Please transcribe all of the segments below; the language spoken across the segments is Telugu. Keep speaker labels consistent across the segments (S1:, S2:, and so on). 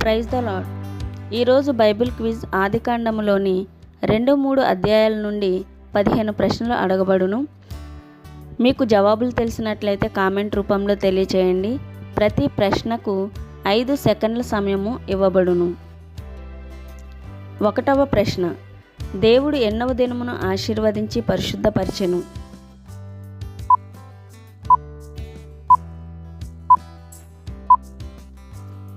S1: ప్రైజ్ ద లాడ్ ఈరోజు బైబిల్ క్విజ్ ఆదికాండములోని రెండు మూడు అధ్యాయాల నుండి పదిహేను ప్రశ్నలు అడగబడును. మీకు జవాబులు తెలిసినట్లయితే కామెంట్ రూపంలో తెలియచేయండి. ప్రతి ప్రశ్నకు ఐదు సెకండ్ల సమయము ఇవ్వబడును. ఒకటవ ప్రశ్న. దేవుడు ఎన్నవ దినమును ఆశీర్వదించి పరిశుద్ధపరిచెను?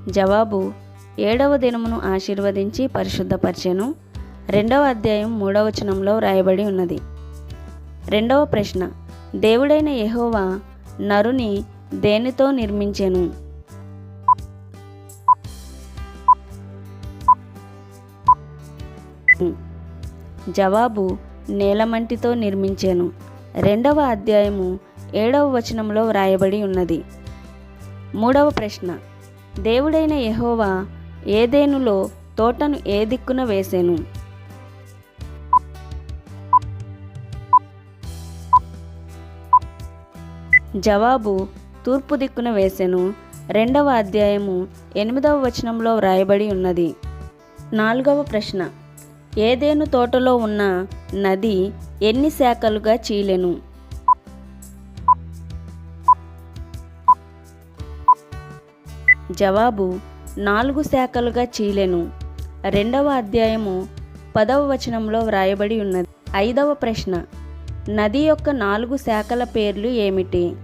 S1: జవాబు ఏడవ దినమును ఆశీర్వదించి పరిశుద్ధపరిచెను. రెండవ అధ్యాయం మూడవ వచనంలో వ్రాయబడి ఉన్నది. రెండవ ప్రశ్న దేవుడైన యహోవా నరుని దేనితో నిర్మించెను? జవాబు నేలమంటితో నిర్మించాను. రెండవ అధ్యాయము ఏడవ వచనంలో వ్రాయబడి ఉన్నది. మూడవ ప్రశ్న దేవుడైన యహోవా ఏదేనులో తోటను ఏ దిక్కున వేసెను? జవాబు తూర్పు దిక్కున వేసెను. రెండవ అధ్యాయము ఎనిమిదవ వచనంలో వ్రాయబడి ఉన్నది. నాలుగవ ప్రశ్న. ఏదేను తోటలో ఉన్న నది ఎన్ని శాఖలుగా చీలెను? జవాబు నాలుగు శాఖలుగా చీలెను. రెండవ అధ్యాయము పదవ వచనంలో వ్రాయబడి ఉన్నది. ఐదవ ప్రశ్న నది యొక్క నాలుగు శాఖల పేర్లు ఏమిటి?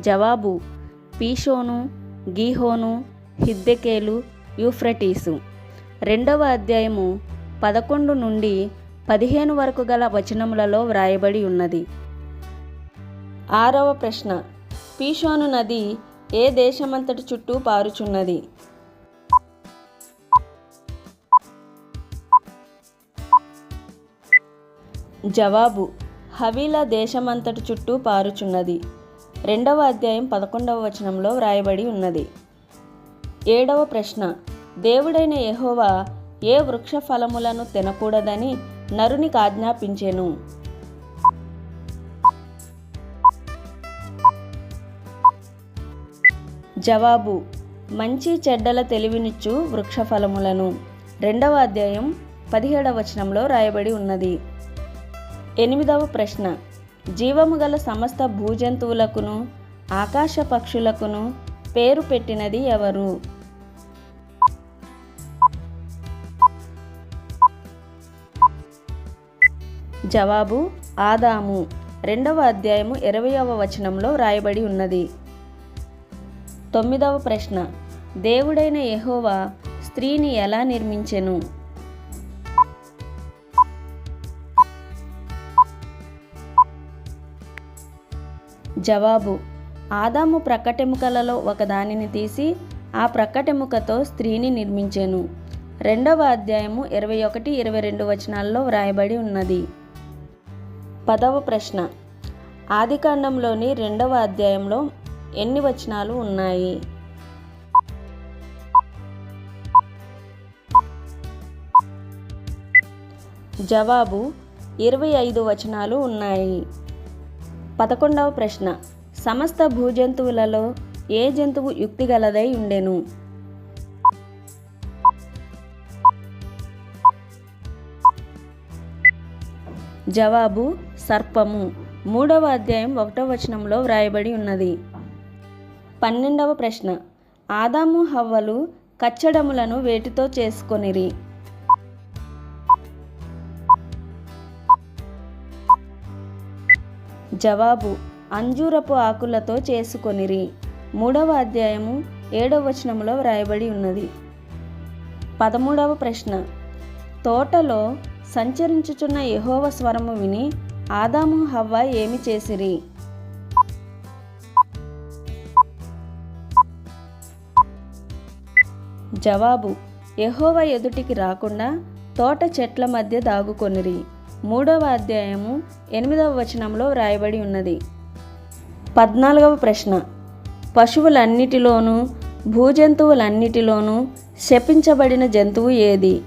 S1: జవాబు పీషోను గీహోను హిద్దెకేలు యూఫ్రటీసు. రెండవ అధ్యాయము పదకొండు నుండి పదిహేను వరకు గల వచనములలో వ్రాయబడి ఉన్నది. ఆరవ ప్రశ్న. పీషోను నది ఏ దేశమంతటి చుట్టూ పారుచున్నది? జవాబు. హవీలా దేశమంతటి చుట్టూ పారుచున్నది. రెండవ అధ్యాయం పదకొండవ వచనంలో వ్రాయబడి ఉన్నది. ఏడవ ప్రశ్న. దేవుడైన యహోవా ఏ వృక్ష ఫలములను తినకూడదని నరునికి ఆజ్ఞాపించెను? జవాబు. మంచి చెడ్డల తెలివినిచ్చు వృక్ష ఫలములను రెండవ అధ్యాయం పదిహేడవ వచనంలో రాయబడి ఉన్నది. ఎనిమిదవ ప్రశ్న. జీవము గల సమస్త భూజంతువులకును ఆకాశ పక్షులకును పేరు పెట్టినది ఎవరు? జవాబు ఆదాము. రెండవ అధ్యాయము ఇరవయవ వచనంలో రాయబడి ఉన్నది. తొమ్మిదవ ప్రశ్న. దేవుడైన యహోవా స్త్రీని ఎలా నిర్మించెను? జవాబు. ఆదాము ప్రక్కటెముకలలో ఒకదానిని తీసి ఆ ప్రక్కటెముకతో స్త్రీని నిర్మించెను. రెండవ అధ్యాయము ఇరవై ఒకటి ఇరవై రెండు వచనాల్లో వ్రాయబడి ఉన్నది. పదవ ప్రశ్న. ఆదికాండంలోని రెండవ అధ్యాయంలో ఎన్ని వచనాలు ఉన్నాయి? జవాబు ఇరవై ఐదు వచనాలు ఉన్నాయి. పదకొండవ ప్రశ్న. సమస్త భూజంతువులలో ఏ జంతువు యుక్తిగలదై ఉండెను? జవాబు సర్పము. మూడవ అధ్యాయం ఒకటవ వచనంలో వ్రాయబడి ఉన్నది. పన్నెండవ ప్రశ్న. ఆదాము హవ్వలు కచ్చడములను వేటితో చేసుకొనిరి? జవాబు అంజూరపు ఆకులతో చేసుకొనిరి. మూడవ అధ్యాయము ఏడవ వచనంలో వ్రాయబడి ఉన్నది. పదమూడవ ప్రశ్న. తోటలో సంచరించుచున్న యహోవ స్వరము విని ఆదాము హవ్వ ఏమి చేసిరి? జవాబు ఎహోవ ఎదుటికి రాకుండా తోట చెట్ల మధ్య దాగుకొనిరి. మూడవ అధ్యాయము ఎనిమిదవ వచనంలో వ్రాయబడి ఉన్నది. పద్నాలుగవ ప్రశ్న. పశువులన్నిటిలోనూ భూజంతువులన్నిటిలోనూ శపించబడిన జంతువు ఏది?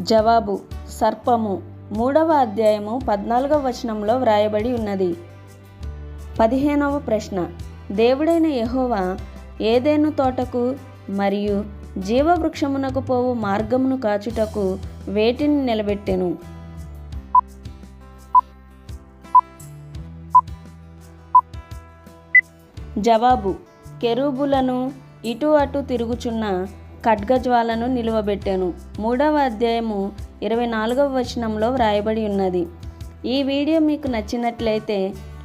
S1: జవాబు సర్పము. మూడవ అధ్యాయము పద్నాలుగవ వచనంలో వ్రాయబడి ఉన్నది. పదిహేనవ ప్రశ్న. దేవుడైన యహోవా ఏదేను తోటకు మరియు జీవవృక్షమునకు పోవు మార్గమును కాచుటకు వేటిని నిలబెట్టెను? జవాబు. కెరూబులను ఇటు అటు తిరుగుచున్న ఖడ్గజ్వాలను నిలువబెట్టెను. మూడవ అధ్యాయము ఇరవై నాలుగవ వచనంలో వ్రాయబడి ఉన్నది. ఈ వీడియో మీకు నచ్చినట్లయితే